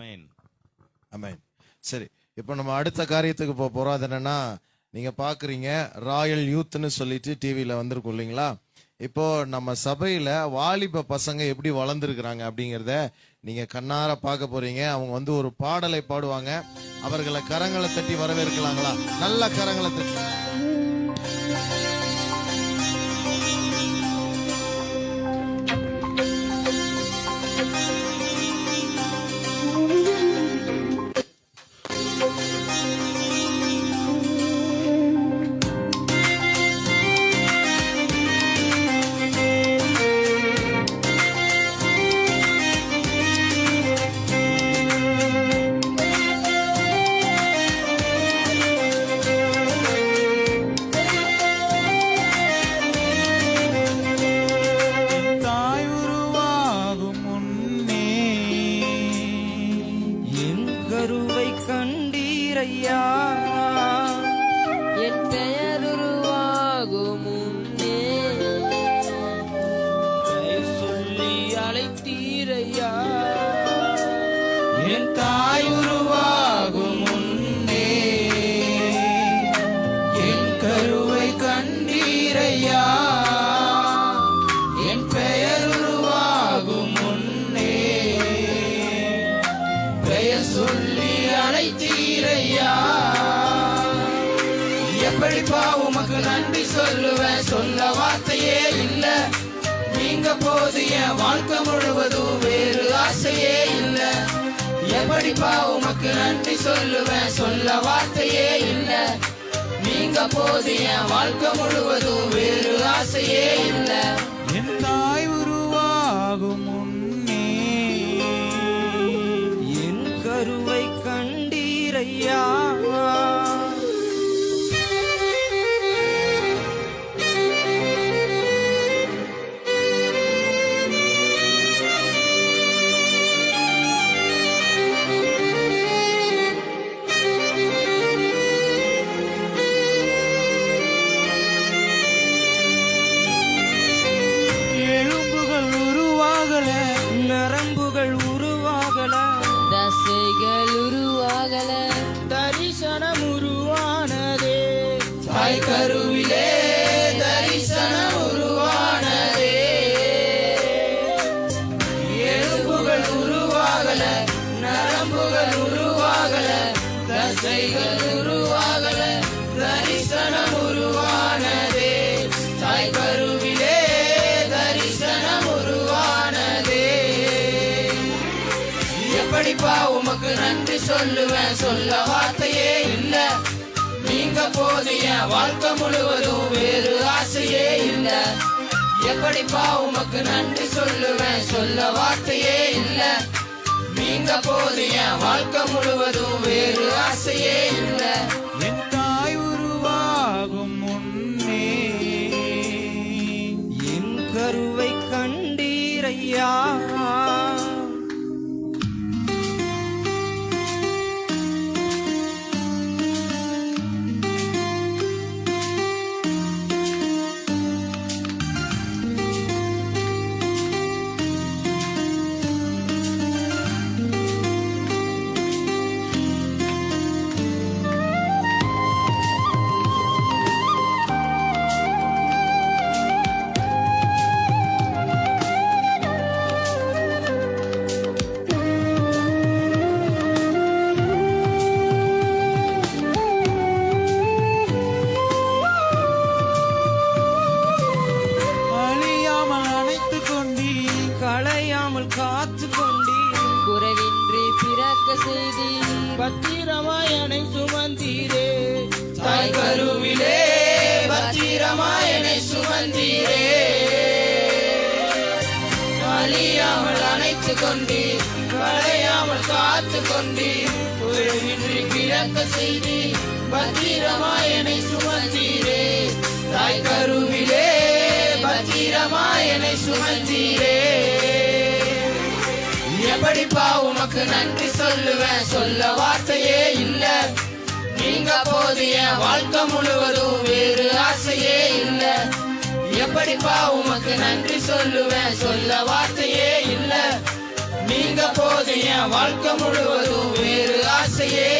ஆமென் அமேன் சரி இப்போ நம்ம அடுத்த காரியத்துக்கு போக போறோம். அது என்னன்னா நீங்க பாக்குறீங்க ராயல் யூத்னு சொல்லிட்டு டிவியில வந்திருக்கும் இல்லைங்களா? இப்போ நம்ம சபையில வாலிப பசங்க எப்படி வளர்ந்துருக்குறாங்க அப்படிங்கிறத நீங்க கண்ணார பார்க்க போறீங்க. அவங்க வந்து ஒரு பாடலை பாடுவாங்க. அவர்களை கரங்களை தட்டி வரவேற்கலாங்களா? நல்ல கரங்களை தட்டி கண்டீரையா என் பெயர் உருவாகும் முன்னே. பெயர் சொல்லி அழைத்தீரையா என் தாய் உருவாகும் வார்த்தையே இல்ல. நீங்க போது என் வாழ்க்கை முழுவதும் வேறு ஆசையே இல்ல. எப்படிப்பா உமக்கு நன்றி சொல்லுவேன்? சொல்ல வார்த்தையே இல்ல. நீங்க போது என் வாழ்க்கை முழுவதும் வேறு ஆசையே இல்ல. என் தாய் உருவாகும் முன்னே என் கருவை கண்டீரையா நன்றி சொல்லுவேன் சொல்ல வார்த்தையே இல்ல. நீங்க போது என் வாழ்க்கை முழுவதும் வேறு ஆசையே இல்ல. எப்படிப்பா உமக்கு நன்றி சொல்லுவேன் சொல்ல வார்த்தையே இல்ல. நீங்க போது என் வாழ்க்கை முழுவதும் வேறு ஆசையே இல்ல. என் தாய் உருவாகும் முன்னே என் கருவை கண்டீரையா பிறக்க செய்தி. பத்திரமாயனை சுமந்தீரே. தாய் கருவிலே பத்திரமாயனை சுமந்தீரே. அழியாமல் அணைத்து கொண்டீர் வளையாமல் காத்து கொண்டீர். குறைவின்றி பிறக்க செய்தி பத்திரமாயனை சுமந்தீரே. தாய் கருவிலே பத்திரமாயனை சுமந்தீரே. எப்படிப்பா உமக்கு நன்றி சொல்லுவேன். சொல்ல வார்த்தையே இல்ல. நீங்க போது என் வாழ்க்கை முழுவதும் வேறு ஆசையே இல்ல. எப்படிப்பா உமக்கு நன்றி சொல்லுவேன். சொல்ல வார்த்தையே இல்ல. நீங்க போது என் வாழ்க்கை முழுவதும் வேறு ஆசையே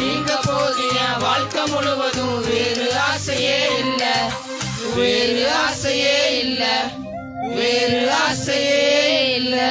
நீங்க போதிய வாழ்க்கை முழுவதும் வேறு ஆசையே இல்ல. வேறு ஆசையே இல்ல. வேறு ஆசையே இல்லை.